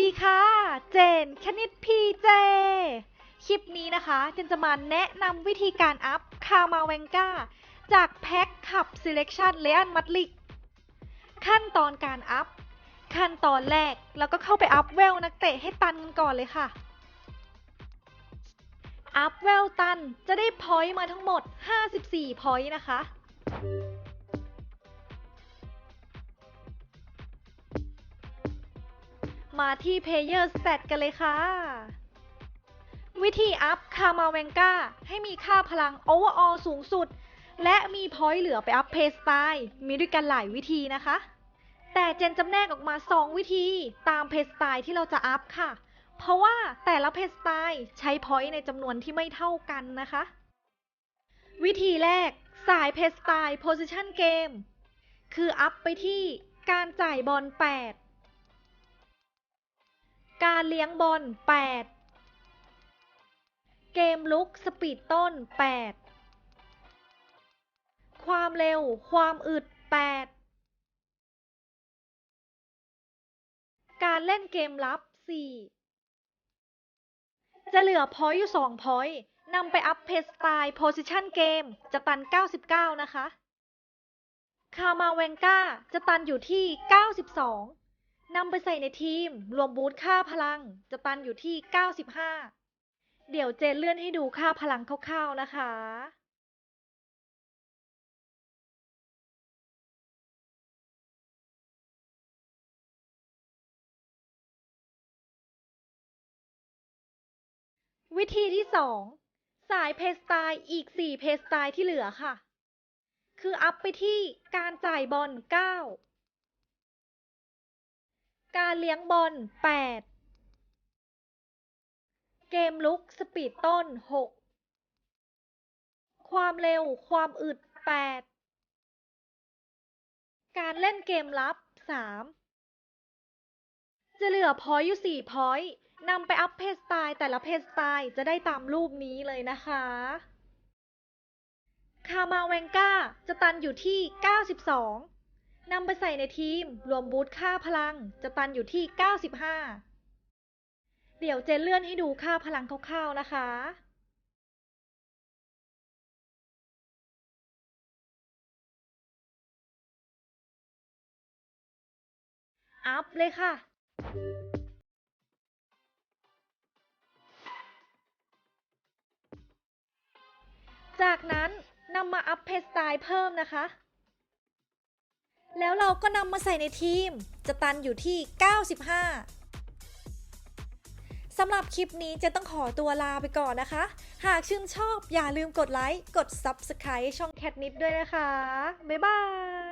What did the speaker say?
ดีค่ะ เจน คณิตพีเจ คลิปนี้นะคะ เจนจะมาแนะนำวิธีการอัพคามาเวงกาจากแพ็คขับ Selection เลอันมัดลิก ขั้นตอนการอัพ ขั้นตอนแรกเราก็เข้าไปอัพเวลนักเตะให้ตันกันก่อนเลยค่ะ อัพเวลตันจะได้พอยต์มาทั้งหมด 54พอยต์นะคะ มาที่ Player Stat กันเลยค่ะ วิธีอัพคามาเวงกาให้มีค่าพลัง Overall สูงสุด และมีพอยต์เหลือไปอัพเพสไตล์มีด้วยกันหลายวิธีนะคะ แต่เจนจำแนกออกมา 2 วิธีตามเพสไตล์ที่เราจะอัพค่ะ เพราะว่าแต่ละเพสไตล์ใช้พอยต์ในจำนวนที่ไม่เท่ากันนะคะ วิธีแรกสายเพสไตล์ Position Game คืออัพไปที่การจ่ายบอล 8 การเลี้ยงบอล8 เกมลุกสปีดต้น 8 ความเร็วความอึด 8 การเล่นเกมลับ 4 จะเหลือพอยอยู่ 2 พอยนำไปอัพเพสไตล์ Position Game จะตัน 99 นะคะ คามาเวงกาจะตันอยู่ที่ 92 นำไปใส่ในทีม รวมบูทค่าพลัง จะตันอยู่ที่ 95 เดี๋ยวเจนเลื่อนให้ดูค่าพลังคร่าวๆนะคะ วิธีที่ 2 สายเพสตล์อีก 4 เพสตล์ที่เหลือค่ะ คืออัพไปที่การจ่ายบอล9 การเลี้ยงบอล 8 เกมลุกสปีดต้น 6 ความเร็วความอึด 8 การเล่นเกมลับ 3 จะเหลือพอยอยู่ 4 พอยนำไปอัพเพสไตล์แต่ละเพสไตล์จะได้ตามรูปนี้เลยนะคะ คามาเวงกาจะตันอยู่ที่ 92 นำไปใส่ในทีม รวมบูทค่าพลัง จะตันอยู่ที่ 95 เดี๋ยวเจนเลื่อนให้ดูค่าพลังคร่าวๆนะคะ อัพเลยค่ะจากนั้นนำมาอัพเพสไตล์เพิ่มนะคะ แล้วเราก็นำมาใส่ในทีม จะตันอยู่ที่ 95สำหรับคลิปนี้จะต้องขอตัวลาไปก่อนนะคะ หากชื่นชอบอย่าลืมกดไลค์ กด Subscribe ช่องแคทนิดด้วยนะคะ บ๊ายบาย